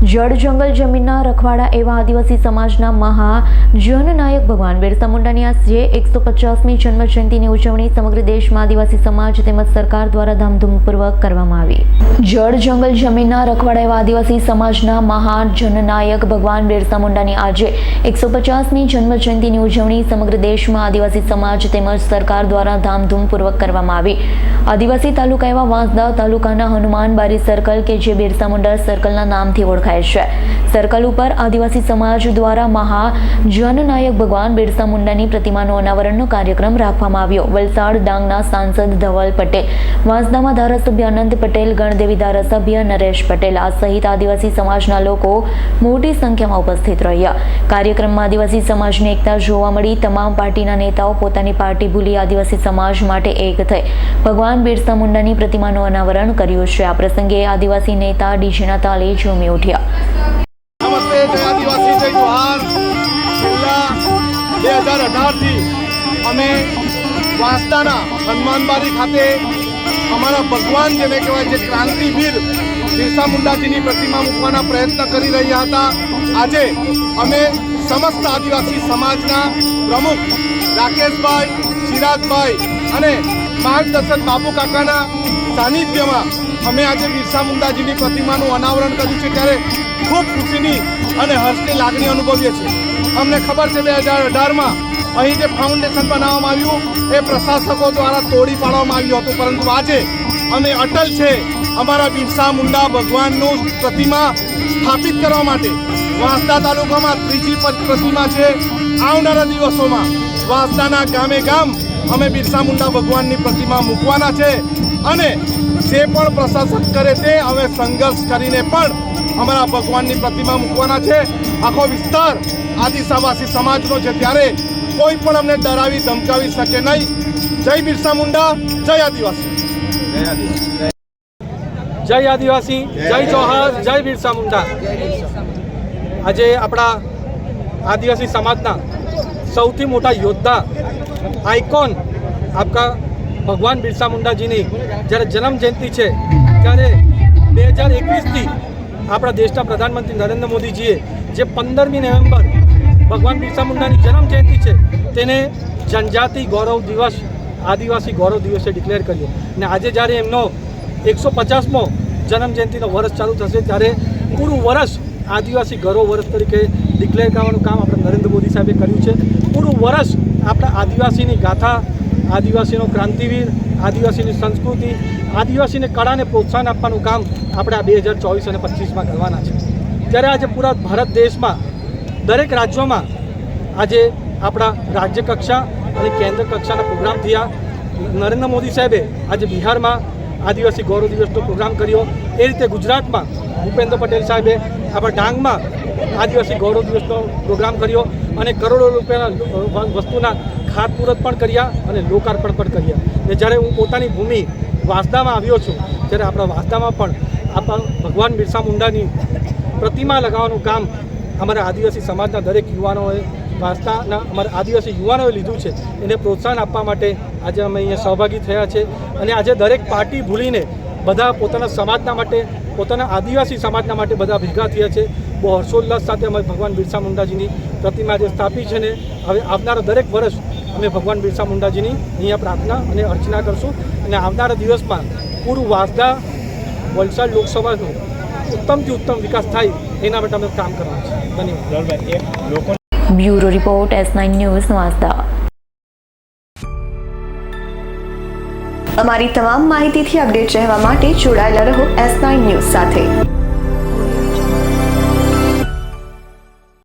જળ જંગલ જમીનના રખવાડા એવા આદિવાસી સમાજના મહા જનનાયક ભગવાન બિરસા મુંડાની આજે એકસો પચાસમી જન્મ જયંતિની ઉજવણી સમગ્ર દેશમાં આદિવાસી સમાજ તેમજ સરકાર દ્વારા ધામધૂમપૂર્વક કરવામાં આવી. જળ જંગલ જમીનના રખવાડા એવા આદિવાસી સમાજના મહા જનનાયક ભગવાન બિરસા મુંડાની આજે એકસો પચાસમી જન્મ જયંતિની ઉજવણી સમગ્ર દેશમાં આદિવાસી સમાજ તેમજ સરકાર દ્વારા ધામધૂમપૂર્વક કરવામાં આવી. આદિવાસી તાલુકા એવા વાંસદા તાલુકાના હનુમાન બારી સર્કલ કે જે બિરસા મુંડા સર્કલના નામથી ઓળખાય છે. સર્કલ ઉપર આદિવાસી સમાજ દ્વારા મહા જનનાયક ભગવાન બિરસા મુંડાની પ્રતિમાનું અનાવરણનો કાર્યક્રમ રાખવામાં આવ્યો. વલસાડ ડાંગના સાંસદ ધવલ પટેલ, વાંસદામાં ધારાસભ્ય અનંત પટેલ, ગણદેવી ધારાસભ્ય નરેશ પટેલ આ સહિત આદિવાસી સમાજના લોકો મોટી સંખ્યામાં ઉપસ્થિત રહ્યા. કાર્યક્રમમાં આદિવાસી સમાજની એકતા જોવા મળી. તમામ પાર્ટીના નેતાઓ પોતાની પાર્ટી ભૂલી આદિવાસી સમાજ માટે એક થઈ. ભગવાન બિરસા મુંડાની પ્રતિમાનું અનાવરણ કર્યું છે. આ પ્રસંગે આદિવાસી નેતા ડીજેના તાલે ઝૂમી ઉઠ્યા. નમસ્તે, જય આદિવાસી, જય જોહાર. છેલ્લા બે હજાર અઢારથી અમે વાંસદાના હનુમાનબારી ખાતે અમારા ભગવાન જેને કહેવાય છે ક્રાંતિવીર બિરસા મુંડાજીની પ્રતિમા મૂકવાના પ્રયત્ન કરી રહ્યા હતા, આજે અમે સમસ્ત આદિવાસી સમાજના પ્રમુખ રાકેશભાઈ, ચિરાગભાઈ અને માર્ગદર્શન બાપુ કાકાના સાનિધ્યમાં અમે આજે બિરસા મુંડાજીની પ્રતિમાનું અનાવરણ કર્યું છે ત્યારે ખૂબ ખુશીની અને હર્ષની લાગણી અનુભવીએ છીએ. અમને ખબર છે બે હજાર અઢારમાં અહીં જે ફાઉન્ડેશન બનાવવામાં આવ્યું, એ પ્રશાસકો દ્વારા તોડી પાડવામાં આવ્યું હતું. પરંતુ આજે અમે અટલ છે અમારા બિરસા મુંડા ભગવાનનું પ્રતિમા સ્થાપિત કરવા માટે વાંસદા તાલુકામાં ત્રીજી પ્રતિમા છે આવનારા દિવસોમાં. વાંસદાના ગામે ગામ અમે બિરસા મુંડા ભગવાનની પ્રતિમા મૂકવાના છે અને જે પણ પ્રશાસન કરે તે હવે સંઘર્ષ કરીને પણ અમારા ભગવાનની પ્રતિમા મૂકવાના છે. આખો વિસ્તાર આદિવાસી સમાજનો છે. ત્યારે કોઈ પણ અમને ડરાવી ધમકાવી શકે નહીં. જય બિરસા મુંડા જય આદિવાસી. જય આદિવાસી. જય જોહાર જય બિરસા મુંડા. આજે આપણા આદિવાસી સમાજના સૌથી મોટા યોદ્ધા આઇકોન આપકા ભગવાન બિરસા મુંડાજીની જ્યારે જન્મ જયંતિ છે, ત્યારે બે હજાર એકવીસથી આપણા દેશના પ્રધાનમંત્રી નરેન્દ્ર મોદીજીએ જે પંદરમી નવેમ્બર ભગવાન બિરસા મુંડાની જન્મ જયંતિ છે, તેને જનજાતિ ગૌરવ દિવસ, આદિવાસી ગૌરવ દિવસે ડિક્લેર કર્યો. અને આજે જ્યારે એમનો એકસો પચાસમો જન્મ જયંતિનો વર્ષ ચાલુ થશે, ત્યારે પૂરું વર્ષ આદિવાસી ગૌરવ વર્ષ તરીકે ડિક્લેર કરવાનું કામ આપણે નરેન્દ્ર મોદી સાહેબે કર્યું છે. પૂરું વર્ષ આપણા આદિવાસીની ગાથા આદિવાસીનો ક્રાંતિવીર, આદિવાસીની સંસ્કૃતિ, આદિવાસીને કળાને પ્રોત્સાહન આપવાનું કામ આપણે આ બે હજાર ચોવીસ અને પચીસમાં કરવાના છે. ત્યારે આજે પૂરા ભારત દેશમાં, દરેક રાજ્યોમાં આજે આપણા રાજ્ય કક્ષા અને કેન્દ્ર કક્ષાના પ્રોગ્રામ થયા. નરેન્દ્ર મોદી સાહેબે આજે બિહારમાં આદિવાસી ગૌરવ દિવસનો પ્રોગ્રામ કર્યો. એ રીતે ગુજરાતમાં ભૂપેન્દ્ર પટેલ સાહેબે આપણા ડાંગમાં આદિવાસી ગૌરવ દિવસનો પ્રોગ્રામ કર્યો અને કરોડો રૂપિયાના વસ્તુના ખાતમુહૂર્ત પણ કર્યા અને લોકાર્પણ પણ કર્યા. ને જ્યારે હું પોતાની ભૂમિ વાંસદામાં આવ્યો છું, ત્યારે આપણા વાંસદામાં પણ આપણા ભગવાન બિરસા મુંડાની પ્રતિમા લગાવવાનું કામ અમારા આદિવાસી સમાજના દરેક યુવાનોએ, વાંસદાના અમારા આદિવાસી યુવાનોએ લીધું છે. એને પ્રોત્સાહન આપવા માટે આજે અમે અહીંયા સહભાગી થયા છે. અને આજે દરેક પાર્ટી ભૂલીને બધા પોતાના સમાજના માટે, પોતાના આદિવાસી સમાજના માટે બધા ભેગા થયા છે. બહુ હર્ષોલ્લાસ સાથે અમે ભગવાન બિરસા મુંડાજીની પ્રતિમા જે સ્થાપી છે ને હવે આવનારા દરેક વર્ષ અમે ભગવાન બિરસા મુંડાજીની અહીંયા પ્રાર્થના અને અર્ચના કરશું અને આવનારા દિવસમાં પૂરું વાસદા વલસાડ લોકસભાનું ઉત્તમથી ઉત્તમ વિકાસ થાય એના માટે અમે કામ કરવાનું છે. ધન્યવાદ. Bureau report S nine news Vasda. અમારી તમામ માહિતીથી અપડેટ રહેવા માટે જોડાયેલા રહો એસ નાઇન ન્યૂઝ સાથે.